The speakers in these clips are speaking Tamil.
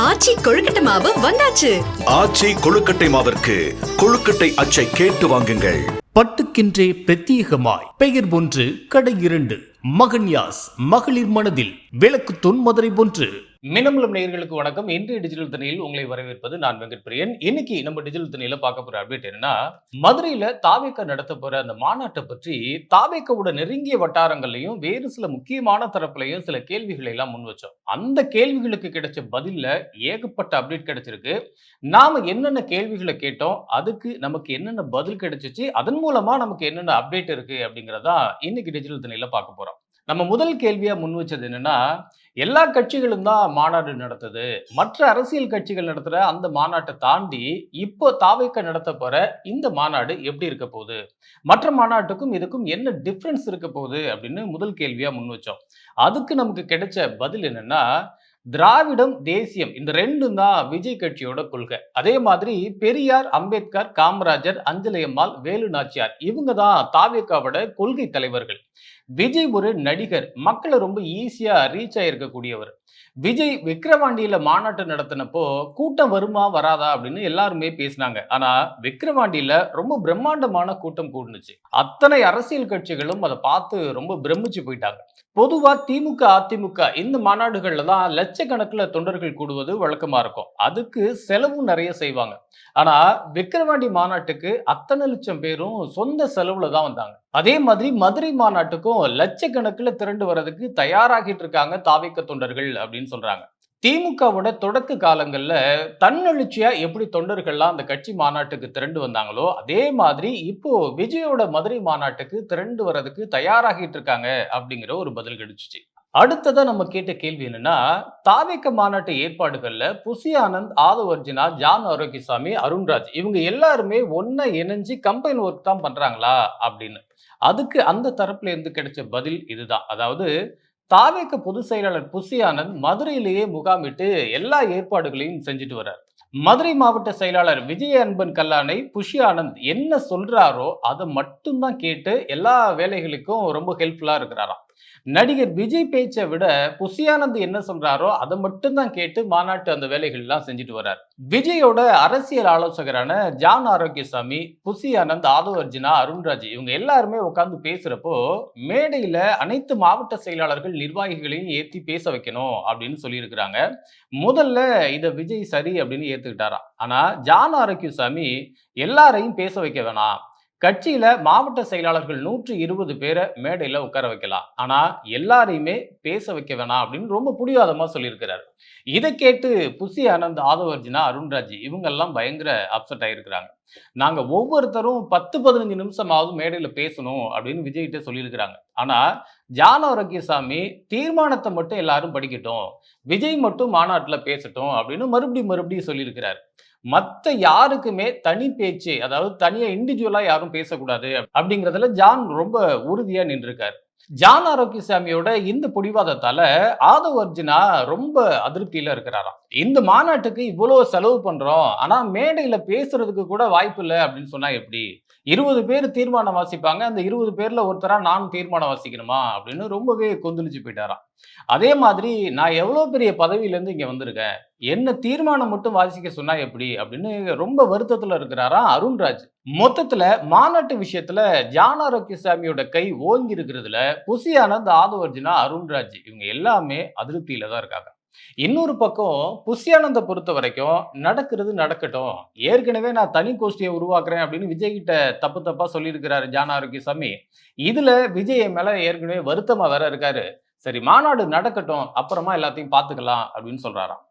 ஆச்சி கொழுக்கட்டை மாவு வந்தாச்சு. ஆச்சி கொழுக்கட்டை மாவிற்கு கொழுக்கட்டை அச்சை கேட்டு வாங்குங்கள். பட்டுக்கென்றே பிரத்யேகமாய். பெயர் ஒன்று கடை இரண்டு. மகன்யாஸ் மகளிர் மனதில் விளக்கு தொன்மதுரை ஒன்று மினமலம் நேயர்களுக்கு வணக்கம். இன்றைய டிஜிட்டல் தனியில் உங்களை வரவேற்பது நான் வெங்கட் பிரியன் இன்னைக்கு நம்ம டிஜிட்டல் தனியில பார்க்க போற அப்டேட் என்னன்னா மதுரையில தாவேக்கா நடத்த போற அந்த மாநாட்டை பற்றி தாவேக்காவோட நெருங்கிய வட்டாரங்கள்லையும் வேறு சில முக்கியமான தரப்புலையும் சில கேள்விகளை எல்லாம் முன் வச்சோம். அந்த கேள்விகளுக்கு கிடைச்ச பதில்ல ஏகப்பட்ட அப்டேட் கிடைச்சிருக்கு. நாம என்னென்ன கேள்விகளை கேட்டோம் அதுக்கு நமக்கு என்னென்ன பதில் கிடைச்சிச்சு அதன் மூலமா நமக்கு என்னென்ன அப்டேட் இருக்கு அப்படிங்கறதா இன்னைக்கு டிஜிட்டல் தனியில பார்க்க போறோம். நம்ம முதல் கேள்வியா முன் வச்சது என்னன்னா எல்லா கட்சிகளும் தான் மாநாடு நடத்துது. மற்ற அரசியல் கட்சிகள் நடத்துகிற அந்த மாநாட்டை தாண்டி இப்போ தாவைக்க நடத்த போகிற இந்த மாநாடு எப்படி இருக்க போகுது? மற்ற மாநாட்டுக்கும் இதுக்கும் என்ன டிஃப்ரென்ஸ் இருக்க போகுது? அப்படின்னு முதல் கேள்வியாக முன் வச்சோம். அதுக்கு நமக்கு கிடைச்ச பதில் என்னென்னா திராவிடம் தேசியம். இந்த ரெண்டும் தான் விஜய் கட்சியோட கொள்கை. அதே மாதிரி பெரியார் அம்பேத்கர் காமராஜர் அஞ்சலையம்மாள் வேலு நாச்சியார் இவங்க தான் தாவேக்காவோட கொள்கை தலைவர்கள். விஜய் ஒரு நடிகர். மக்களை ரொம்ப ஈஸியா ரீச் ஆயிருக்கக்கூடியவர். விஜய் விக்ரவாண்டியில மாநாட்டு நடத்தினப்போ கூட்டம் வருமா வராதா அப்படின்னு எல்லாருமே பேசினாங்க. ஆனா விக்ரவாண்டியில ரொம்ப பிரம்மாண்டமான கூட்டம் கூடுனுச்சு. அத்தனை அரசியல் கட்சிகளும் அதை பார்த்து ரொம்ப பிரமிச்சு போயிட்டாங்க. பொதுவா திமுக அதிமுக இந்த மாநாடுகள்ல தான் லட்சக்கணக்கில் தொண்டர்கள் கூடுவது வழக்கமா இருக்கும். அதுக்கு செலவும் நிறைய செய்வாங்க. ஆனா விக்கிரவாண்டி மாநாட்டுக்கு அத்தனை லட்சம் பேரும் சொந்த செலவுல தான் வந்தாங்க. அதே மாதிரி மதுரை மாநாட்டுக்கும் லட்சக்கணக்கில் திரண்டு வர்றதுக்கு தயாராகிட்டு இருக்காங்க தாவிக்க தொண்டர்கள் அப்படின்னு சொல்றாங்க. திமுகவோட தொடக்க காலங்களில் தன்னெழுச்சியாக எப்படி தொண்டர்கள்லாம் அந்த கட்சி மாநாட்டுக்கு திரண்டு வந்தாங்களோ அதே மாதிரி இப்போ விஜயோட மதுரை மாநாட்டுக்கு திரண்டு வர்றதுக்கு தயாராகிட்டு இருக்காங்க அப்படிங்கிற ஒரு பதில் கிடைச்சிச்சு. அடுத்ததா நம்ம கேட்ட கேள்வி என்னன்னா தாவேக்க மாநாட்டு ஏற்பாடுகள்ல புசி ஆனந்த் ஆதவ் அர்ஜுனா ஜான் ஆரோக்கியசாமி அருண்ராஜ் இவங்க எல்லாருமே ஒன்ன இணைஞ்சு கம்பைன் ஒர்க் தான் பண்றாங்களா அப்படின்னு. அதுக்கு அந்த தரப்புல இருந்து கிடைச்ச பதில் இதுதான். அதாவது தாவேக்க பொதுச் செயலாளர் புசி ஆனந்த் மதுரையிலேயே முகாமிட்டு எல்லா ஏற்பாடுகளையும் செஞ்சுட்டு வர்றார். மதுரை மாவட்ட செயலாளர் விஜய அன்பன் கல்லானை புஷி ஆனந்த் என்ன சொல்றாரோ அதை மட்டும்தான் கேட்டு எல்லா வேலைகளுக்கும் ரொம்ப ஹெல்ப்ஃபுல்லா இருக்கிறாராம். நடிகர் விஜய் பேச்சை விட புசியானந்த் என்ன சொல்றாரோ அதை மட்டும்தான் கேட்டு மாநாட்டு அந்த வேலைகள்லாம் செஞ்சுட்டு வர்றார். விஜயோட அரசியல் ஆலோசகரான ஜான் ஆரோக்கியசாமி புசி ஆனந்த் ஆதவ் அர்ஜுனா அருண்ராஜ் இவங்க எல்லாருமே உட்காந்து பேசுறப்போ மேடையில அனைத்து மாவட்ட செயலாளர்கள் நிர்வாகிகளையும் ஏத்தி பேச வைக்கணும் அப்படின்னு சொல்லியிருக்கிறாங்க. முதல்ல இதை விஜய் சரி அப்படின்னு ஏத்துக்கிட்டாராம். ஆனா ஜான் ஆரோக்கியசாமி எல்லாரையும் பேச வைக்க வேணாம். கட்சியில மாவட்ட செயலாளர்கள் நூற்றி இருபது பேரை மேடையில உட்கார வைக்கலாம். ஆனா எல்லாரையுமே பேச வைக்க வேணாம் அப்படின்னு ரொம்ப புடிவாதமா சொல்லியிருக்கிறார். இதை கேட்டு புசி ஆனந்த் ஆதவர்ஜினா அருண்ராஜ் இவங்க எல்லாம் பயங்கர அப்செட் ஆயிருக்கிறாங்க. நாங்க ஒவ்வொருத்தரும் பத்து பதினஞ்சு நிமிஷமாவது மேடையில பேசணும் அப்படின்னு விஜய்கிட்ட சொல்லியிருக்கிறாங்க. ஆனா ஜான ஆரோக்கியசாமி தீர்மானத்தை மட்டும் எல்லாரும் படிக்கட்டும். விஜய் மட்டும் மாநாட்டுல பேசட்டும் அப்படின்னு மறுபடியும் மறுபடியும் சொல்லியிருக்கிறார். மற்ற யாருக்குமே தனி பேச்சு அதாவது தனியா இண்டிவிஜுவலா யாரும் பேசக்கூடாது அப்படிங்கிறதுல ஜான் ரொம்ப உறுதியா நின்றுருக்காரு. ஜான் ஆரோக்கியசாமியோட இந்த பிடிவாதத்தால ஆதவ் அர்ஜுனா ரொம்ப அதிருப்தியில இருக்கிறாராம். இந்த மாநாட்டுக்கு இவ்வளவு செலவு பண்றோம் ஆனா மேடையில பேசுறதுக்கு கூட வாய்ப்பு இல்லை அப்படின்னு சொன்னா எப்படி? இருபது பேர் தீர்மானம் வாசிப்பாங்க அந்த இருபது பேர்ல ஒருத்தரா நான் தீர்மானம் வாசிக்கணுமா அப்படின்னு ரொம்பவே கொந்தளிச்சு போயிட்டாராம். அதே மாதிரி நான் எவ்வளவு பெரிய பதவியில இருந்து இங்க வந்திருக்கேன் என்ன தீர்மானம் மட்டும் வாசிக்க சொன்னா எப்படி? அப்படின்னு ரொம்ப வருத்தத்துல இருக்கிறாரா அருண்ராஜ். மொத்தத்துல மாநாட்டு விஷயத்துல ஜான் ஆரோக்கியசாமியோட கை ஓங்கி இருக்கிறதுல புசி ஆனந்த் ஆதவர்ஜுனா அருண்ராஜ் இவங்க எல்லாமே அதிருப்தியில தான் இருக்காங்க. இன்னொரு பக்கம் புசியானந்த பொறுத்த வரைக்கும் நடக்கிறது நடக்கட்டும். ஏற்கனவே நான் தனி கோஷ்டியை உருவாக்குறேன் அப்படின்னு விஜய் கிட்ட தப்பு தப்பா சொல்லியிருக்கிறாரு ஜான் ஆரோக்கியசாமி இதுல விஜய் மேல ஏற்கனவே வருத்தமா வேற இருக்காரு. சரி மாநாடு நடக்கட்டும் அப்புறமா எல்லாத்தையும் பார்த்துக்கலாம் அப்படின்னு சொல்றாராம்.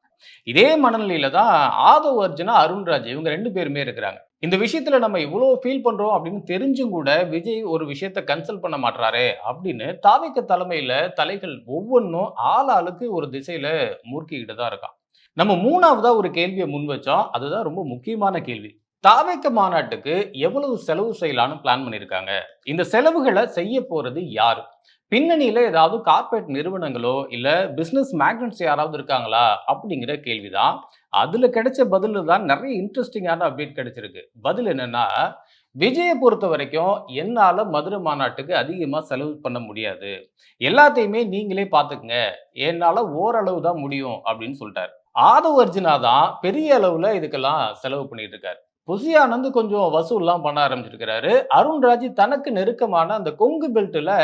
இதே மனநிலையில தான் ஆதவ் அர்ஜுனா அருண்ராஜ் இவங்க ரெண்டு பேருமே இருக்கிறாங்க. இந்த விஷயத்துல நம்ம இவ்வளோ ஃபீல் பண்றோம் அப்படின்னு தெரிஞ்சும் கூட விஜய் ஒரு விஷயத்த கன்சல்ட் பண்ண மாட்டாரு அப்படின்னு தாவிக்க தலைமையில தலைகள் ஒவ்வொன்றும் ஆள் ஆளுக்கு ஒரு திசையில மூர்க்கிக்கிட்டு தான் இருக்கான். நம்ம மூணாவதா ஒரு கேள்வியை முன் வச்சோம். அதுதான் ரொம்ப முக்கியமான கேள்வி. தாவேக்க மாநாட்டுக்கு எவ்வளவு செலவு செய்யலாம்னு பிளான் பண்ணியிருக்காங்க? இந்த செலவுகளை செய்ய போறது யாரு? பின்னணியில் ஏதாவது கார்ப்பரேட் நிறுவனங்களோ இல்லை பிஸ்னஸ் மேக்னட்ஸ் யாராவது இருக்காங்களா அப்படிங்கிற கேள்விதான். அதில் கிடைச்ச பதில் தான் நிறைய இன்ட்ரெஸ்டிங்கான அப்டேட் கிடைச்சிருக்கு. பதில் என்னென்னா விஜயை பொறுத்த வரைக்கும் என்னால் மதுரை மாநாட்டுக்கு அதிகமாக செலவு பண்ண முடியாது. எல்லாத்தையுமே நீங்களே பார்த்துக்குங்க. என்னால் ஓரளவு தான் முடியும் அப்படின்னு சொல்லிட்டார். ஆதவ் அர்ஜுனா தான் பெரிய அளவில் இதுக்கெல்லாம் செலவு பண்ணிட்டு இருக்காரு. புசியானந்து கொஞ்சம் வசூல்லாம் பண்ண ஆரம்பிச்சிருக்கிறாரு. அருண்ராஜ் தனக்கு நெருக்கமான அந்த கொங்கு பெல்ட்டில்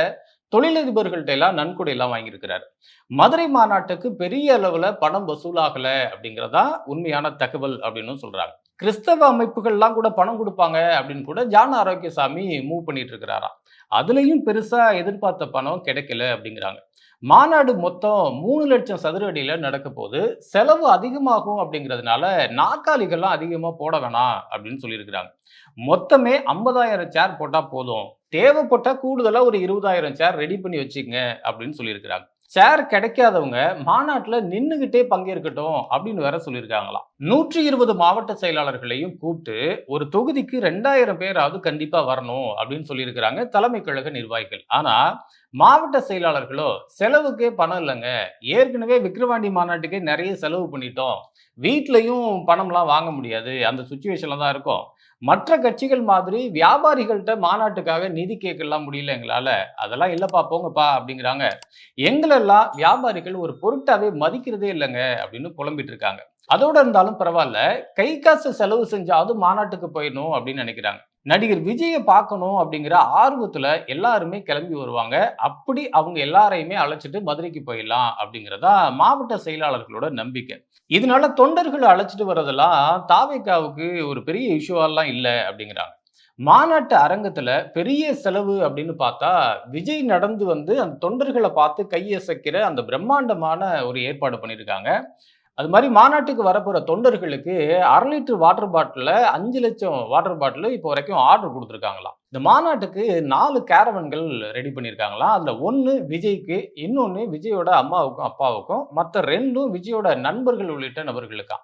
தொழிலதிபர்கள்ட்ட எல்லாம் நன்கொடை எல்லாம் வாங்கியிருக்கிறார். மதுரை மாநாட்டுக்கு பெரிய அளவுல பணம் வசூலாகல அப்படிங்கிறதா உண்மையான தகவல் அப்படின்னு சொல்றாங்க. கிறிஸ்தவ அமைப்புகள்லாம் கூட பணம் கொடுப்பாங்க அப்படின்னு கூட ஜான் ஆரோக்கியசாமி மூவ் பண்ணிட்டு இருக்கிறாராம் அதுலேயும் பெருசாக எதிர்பார்த்த பணம் கிடைக்கல அப்படிங்கிறாங்க. மாநாடு மொத்தம் மூணு லட்சம் சதுர அடியில் நடக்க போது செலவு அதிகமாகும் அப்படிங்கிறதுனால நாற்காலிகள்லாம் அதிகமாக போட வேணாம் அப்படின்னு சொல்லியிருக்கிறாங்க. மொத்தமே ஐம்பதாயிரம் சேர் போட்டால் போதும். தேவைப்பட்டால் கூடுதலாக ஒரு இருபதாயிரம் சேர் ரெடி பண்ணி வச்சுங்க அப்படின்னு சொல்லியிருக்கிறாங்க. சேர் கிடைக்காதவங்க மாநாட்டில் நின்றுகிட்டே பங்கேற்கட்டும் அப்படின்னு வேற சொல்லியிருக்காங்களாம். நூற்றி இருபது மாவட்ட செயலாளர்களையும் கூப்பிட்டு ஒரு தொகுதிக்கு ரெண்டாயிரம் பேராவது கண்டிப்பாக வரணும் அப்படின்னு சொல்லியிருக்கிறாங்க தலைமை கழக நிர்வாகிகள். ஆனால் மாவட்ட செயலாளர்களோ செலவுக்கே பணம் இல்லைங்க. ஏற்கனவே விக்ரவாண்டி மாநாட்டுக்கே நிறைய செலவு பண்ணிட்டோம். வீட்லையும் பணம்லாம் வாங்க முடியாது. அந்த சுச்சுவேஷனில் தான் இருக்கும். மற்ற கட்சிகள் மாதிரி வியாபாரிகள்கிட்ட மாநாட்டுக்காக நிதி கேட்கலாம் முடியல எங்களால. அதெல்லாம் இல்லைப்பா போங்கப்பா அப்படிங்கிறாங்க. எங்களெல்லாம் வியாபாரிகள் ஒரு பொருட்டாவே மதிக்கிறதே இல்லைங்க அப்படின்னு புலம்பிட்டு இருக்காங்க. அதோட இருந்தாலும் பரவாயில்ல. கை காசு செலவு செஞ்சாவது மாநாட்டுக்கு போயிடணும் அப்படின்னு நினைக்கிறாங்க. நடிகர் விஜயை பார்க்கணும் அப்படிங்கிற ஆர்வத்துல எல்லாருமே கிளம்பி வருவாங்க. அப்படி அவங்க எல்லாரையுமே அழைச்சிட்டு மதுரைக்கு போயிடலாம் அப்படிங்கிறதா மாவட்ட செயலாளர்களோட நம்பிக்கை. இதனால தொண்டர்களை அழைச்சிட்டு வர்றதெல்லாம் தாவேக்காவுக்கு ஒரு பெரிய இஷ்யூவெல்லாம் இல்லை அப்படிங்கிறாங்க. மாநாட்டு அரங்கத்துல பெரிய செலவு அப்படின்னு பார்த்தா விஜய் நடந்து வந்து அந்த தொண்டர்களை பார்த்து கையசைக்கிற அந்த பிரம்மாண்டமான ஒரு ஏற்பாடு பண்ணியிருக்காங்க. அது மாதிரி மாநாட்டுக்கு வரப்போகிற தொண்டர்களுக்கு அரை லிட்டர் வாட்டர் பாட்டிலில் அஞ்சு லட்சம் வாட்டர் பாட்டில் இப்போ வரைக்கும் ஆர்டர் கொடுத்துருக்காங்களாம். இந்த மாநாட்டுக்கு நாலு கேரவன்கள் ரெடி பண்ணியிருக்காங்களாம். அதில் ஒன்று விஜய்க்கு இன்னொன்று விஜயோட அம்மாவுக்கும் அப்பாவுக்கும் மற்ற ரெண்டும் விஜயோட நண்பர்கள் உள்ளிட்ட நபர்களுக்காம்.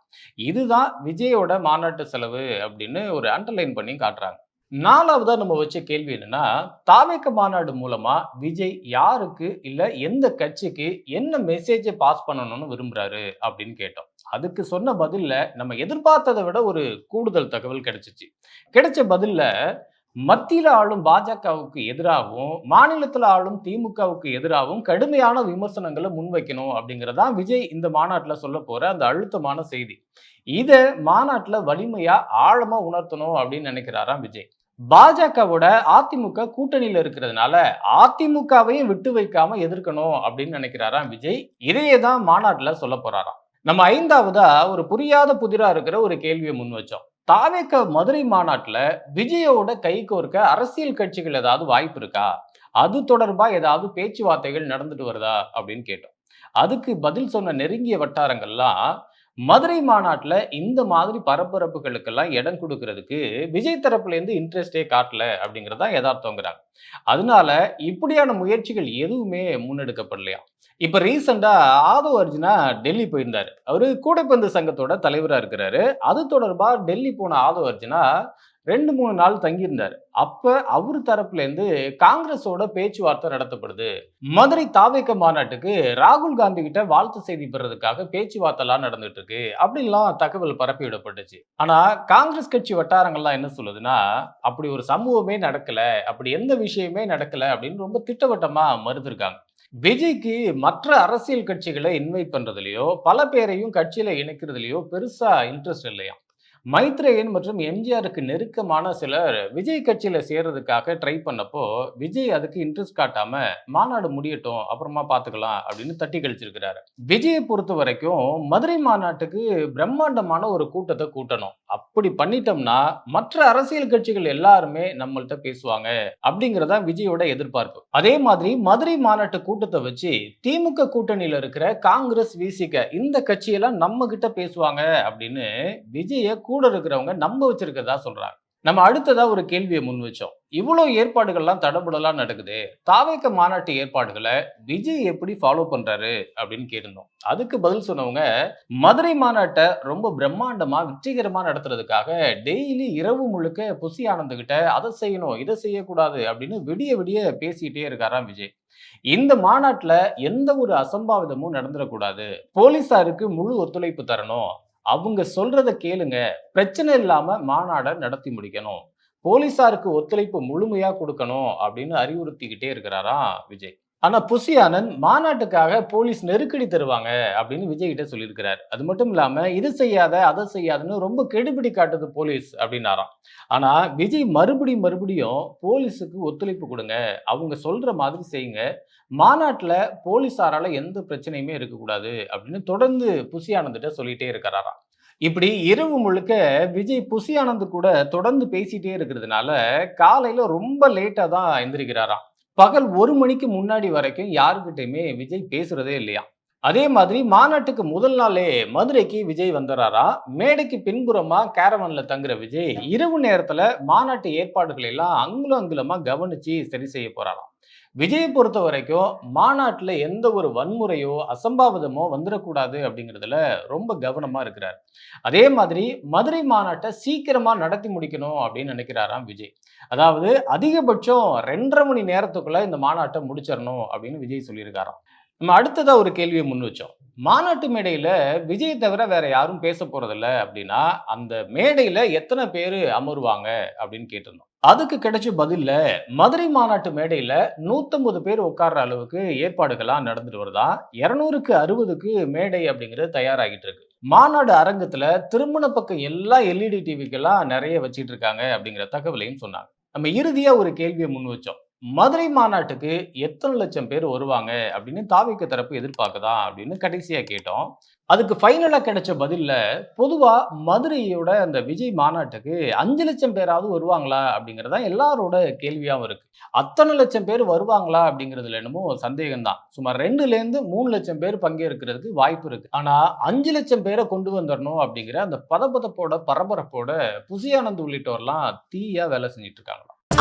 இதுதான் விஜயோட மாநாட்டு செலவு அப்படின்னு ஒரு அண்டர்லைன் பண்ணி காட்டுறாங்க. நாலாவதா நம்ம வச்ச கேள்வி என்னன்னா தாவேக்க மாநாடு மூலமா விஜய் யாருக்கு இல்ல எந்த கட்சிக்கு என்ன மெசேஜை பாஸ் பண்ணணும்னு விரும்புறாரு அப்படின்னு கேட்டோம். அதுக்கு சொன்ன பதில்ல நம்ம எதிர்பார்த்ததை விட ஒரு கூடுதல் தகவல் கிடைச்சிச்சு. கிடைச்ச பதில்ல மத்தியில ஆளும் பாஜகவுக்கு எதிராகவும் மாநிலத்தில் ஆளும் திமுகவுக்கு எதிராகவும் கடுமையான விமர்சனங்களை முன்வைக்கணும் அப்படிங்கிறதான் விஜய் இந்த மாநாட்டில் சொல்ல போற அந்த அழுத்தமான செய்தி. இதை மாநாட்டில் வலிமையா ஆழமா உணர்த்தணும் அப்படின்னு நினைக்கிறாராம் விஜய். பாஜகவோட அதிமுக கூட்டணியில இருக்கிறதுனால அதிமுகவையும் விட்டு வைக்காம எதிர்க்கணும் அப்படின்னு நினைக்கிறாராம் விஜய். இதையே தான் மாநாட்டுல சொல்ல போறாராம். நம்ம ஐந்தாவதா ஒரு புரியாத புதிரா இருக்கிற ஒரு கேள்வியை முன் வச்சோம். தாவேக்க மதுரை மாநாட்டுல விஜயோட கை கோர்க்க அரசியல் கட்சிகள் ஏதாவது வாய்ப்பு இருக்கா? அது தொடர்பா ஏதாவது பேச்சுவார்த்தைகள் நடந்துட்டு வருதா அப்படின்னு கேட்டோம். அதுக்கு பதில் சொன்ன நெருங்கிய வட்டாரங்கள்லாம் மதுரை மாநாட்டில் இந்த மாதிரி பரபரப்புகளுக்கெல்லாம் இடம் கொடுக்கறதுக்கு விஜய் தரப்புல இருந்து இன்ட்ரெஸ்டே காட்டல அப்படிங்கிறதா யதார்த்தங்கிறாங்க. அதனால இப்படியான முயற்சிகள் எதுவுமே முன்னெடுக்கப்படலையா? இப்போ ரீசெண்டா ஆதவ் அர்ஜுனா டெல்லி போயிருந்தாரு. அவரு கூடைப்பந்து சங்கத்தோட தலைவராக இருக்கிறாரு. அது தொடர்பாக டெல்லி போன ஆதவ் அர்ஜுனா ரெண்டு மூணு நாள் தங்கியிருந்தார். அப்ப அவர் தரப்புல இருந்து காங்கிரஸோட பேச்சுவார்த்தை நடத்தப்படுது. மதுரை தாவேக்க மாநாட்டுக்கு ராகுல் காந்தி கிட்ட வாழ்த்து செய்தி பெறதுக்காக பேச்சுவார்த்தை எல்லாம் நடந்துட்டு இருக்கு அப்படின்லாம் தகவல் பரப்பி விடப்பட்டுச்சு. ஆனா காங்கிரஸ் கட்சி வட்டாரங்கள்லாம் என்ன சொல்லுதுன்னா அப்படி ஒரு சமூகமே நடக்கல அப்படி எந்த விஷயமே நடக்கல அப்படின்னு ரொம்ப திட்டவட்டமா மறுத்திருக்காங்க. விஜய்க்கு மற்ற அரசியல் கட்சிகளை இன்வைட் பண்றதுலயோ பல பேரையும் கட்சியில இணைக்கிறதுலயோ பெருசா இன்ட்ரெஸ்ட் இல்லையா மைத்ரேயன் மற்றும் எம்ஜிஆருக்கு நெருக்கமான சிலர் விஜய் கட்சியில் சேர்றதுக்காக ட்ரை பண்ணப்போ விஜய் அதுக்கு இன்ட்ரெஸ்ட் காட்டாம மாநாடு முடியட்டும் அப்புறமா பார்த்துக்கலாம் அப்படின்னு தட்டி கழிச்சிருக்கிறாரு. விஜயை பொறுத்த வரைக்கும் மதுரை மாநாட்டுக்கு பிரம்மாண்டமான ஒரு கூட்டத்தை கூட்டணும். அப்படி பண்ணிட்டோம்னா மற்ற அரசியல் கட்சிகள் எல்லாருமே நம்மள்ட்ட பேசுவாங்க அப்படிங்கறதா விஜயோட எதிர்பார்ப்பு. அதே மாதிரி மதுரை மாநாட்டு கூட்டத்தை வச்சு திமுக கூட்டணியில இருக்கிற காங்கிரஸ் விசிக இந்த கட்சியெல்லாம் நம்ம கிட்ட பேசுவாங்க அப்படின்னு விஜய கூட இருக்கிறவங்க நம்ப வச்சிருக்கதா சொல்றாங்க. நம்ம அடுத்ததா ஒரு கேள்வியை முன் வச்சோம். இவ்வளோ ஏற்பாடுகள்லாம் தடபுடலாம் நடக்குது. தாவேக்க மாநாட்டு ஏற்பாடுகளை விஜய் எப்படி ஃபாலோ பண்றாரு அப்படின்னு கேட்டிருந்தோம். அதுக்கு பதில் சொன்னவங்க மதுரை மாநாட்டை ரொம்ப பிரம்மாண்டமா வெற்றிகரமா நடத்துறதுக்காக டெய்லி இரவு முழுக்க புசி ஆனந்துகிட்ட அதை செய்யணும் இதை செய்யக்கூடாது அப்படின்னு விடிய விடிய பேசிக்கிட்டே இருக்காராம் விஜய். இந்த மாநாட்டில் எந்த ஒரு அசம்பாவிதமும் நடந்துடக்கூடாது போலீசாருக்கு முழு ஒத்துழைப்பு தரணும். அவங்க சொல்றத கேளுங்க. பிரச்சனை இல்லாம மாநாடை நடத்தி முடிக்கணும். போலீசாருக்கு ஒத்துழைப்பு முழுமையா கொடுக்கணும் அப்படின்னு அறிவுறுத்திக்கிட்டே இருக்கிறாராம் விஜய். ஆனா புசி ஆனந்த் மாநாட்டுக்காக போலீஸ் நெருக்கடி தருவாங்க அப்படின்னு விஜய் கிட்ட சொல்லியிருக்கிறார். அது மட்டும் இல்லாம இது செய்யாத அதை செய்யாதுன்னு ரொம்ப கெடுபிடி காட்டுது போலீஸ் அப்படின்னாராம். ஆனா விஜய் மறுபடியும் மறுபடியும் போலீஸுக்கு ஒத்துழைப்பு கொடுங்க. அவங்க சொல்ற மாதிரி செய்யுங்க. மாநாட்டில் போலீஸாரால் எந்த பிரச்சனையுமே இருக்கக்கூடாது அப்படின்னு தொடர்ந்து புசி ஆனந்திட்ட சொல்லிட்டே இருக்கிறாராம். இப்படி இரவு முழுக்க விஜய் புசி ஆனந்த் கூட தொடர்ந்து பேசிட்டே இருக்கிறதுனால காலையில் ரொம்ப லேட்டாக தான் எந்திரிக்கிறாராம். பகல் ஒரு மணிக்கு முன்னாடி வரைக்கும் யாருக்கிட்டையுமே விஜய் பேசுறதே இல்லையா அதே மாதிரி மாநாட்டுக்கு முதல் நாளே மதுரைக்கு விஜய் வந்துடுறாரா மேடைக்கு பின்புறமா கேரவன்ல தங்குற விஜய் இரவு நேரத்துல மாநாட்டு ஏற்பாடுகளை எல்லாம் அங்குலம் அங்குலமா கவனிச்சு சரி செய்ய போறாராம். விஜயை பொறுத்த வரைக்கும் மாநாட்டில் எந்த ஒரு வன்முறையோ அசம்பாவிதமோ வந்துடக்கூடாது அப்படிங்கிறதுல ரொம்ப கவனமாக இருக்கிறார். அதே மாதிரி மதுரை மாநாட்டை சீக்கிரமாக நடத்தி முடிக்கணும் அப்படின்னு நினைக்கிறாராம் விஜய். அதாவது அதிகபட்சம் ரெண்டரை மணி நேரத்துக்குள்ள இந்த மாநாட்டை முடிச்சிடணும் அப்படின்னு விஜய் சொல்லியிருக்காராம். நம்ம அடுத்ததாக ஒரு கேள்வியை முன் வச்சோம். மாநாட்டு மேடையில் விஜய் தவிர வேற யாரும் பேச போறதில்ல அப்படின்னா அந்த மேடையில் எத்தனை பேர் அமருவாங்க அப்படின்னு கேட்டிருந்தோம். அதுக்கு கிடைச்ச பதில்ல மதுரை மாநாட்டு மேடையில நூத்தம்பது பேர் உட்கார்ற அளவுக்கு ஏற்பாடுகள்லாம் நடந்துட்டு வருதா? இருநூறுக்கு அறுபதுக்கு மேடை அப்படிங்கிறது தயாராகிட்டு இருக்கு. மாநாடு அரங்கத்துல திருமண பக்கம் எல்லா எல்இடி டிவிக்கெல்லாம் நிறைய வச்சிட்டு இருக்காங்க அப்படிங்கிற தகவலையும் சொன்னாங்க. நம்ம இறுதியா ஒரு கேள்வியை முன் வச்சோம். மதுரை மாநாட்டுக்கு எத்தனை லட்சம் பேர் வருவாங்க அப்படின்னு தாவிக்க தரப்பு எதிர்பார்க்குதா அப்படின்னு கடைசியாக கேட்டோம். அதுக்கு ஃபைனலாக கிடைச்ச பதிலில் பொதுவாக மதுரையோட அந்த விஜய் மாநாட்டுக்கு அஞ்சு லட்சம் பேராவது வருவாங்களா அப்படிங்கறதா எல்லாரோட கேள்வியாகவும் இருக்குது அத்தனை லட்சம் பேர் வருவாங்களா அப்படிங்கிறதுல என்னமோ சந்தேகம் தான் சுமார் ரெண்டுலேருந்து மூணு லட்சம் பேர் பங்கேற்கிறதுக்கு வாய்ப்பு இருக்குது ஆனால் அஞ்சு லட்சம் பேரை கொண்டு வந்துடணும் அப்படிங்கிற அந்த பதப்பதப்போட பரபரப்போட புசியானந்த் உள்ளிட்டோர்லாம் தீயாக வேலை செஞ்சுட்டு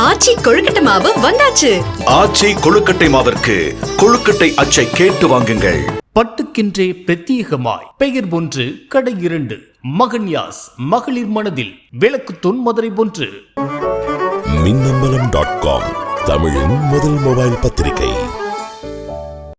ஆச்சி கொழுக்கட்டை மாவு வந்தாச்சு. ஆச்சி கொழுக்கட்டை மாவிற்கு கொழுக்கட்டை அச்சை கேட்டு வாங்குங்கள். பட்டுக்கென்றே பிரத்யேகமாய். பெயர் ஒன்று கடை இரண்டு. மகன்யாஸ் மகளிர் மனதில் விளக்கு தொன்மதுரை ஒன்று மின்னம்பலம் டாட் காம் தமிழின் முதல் மொபைல் பத்திரிகை.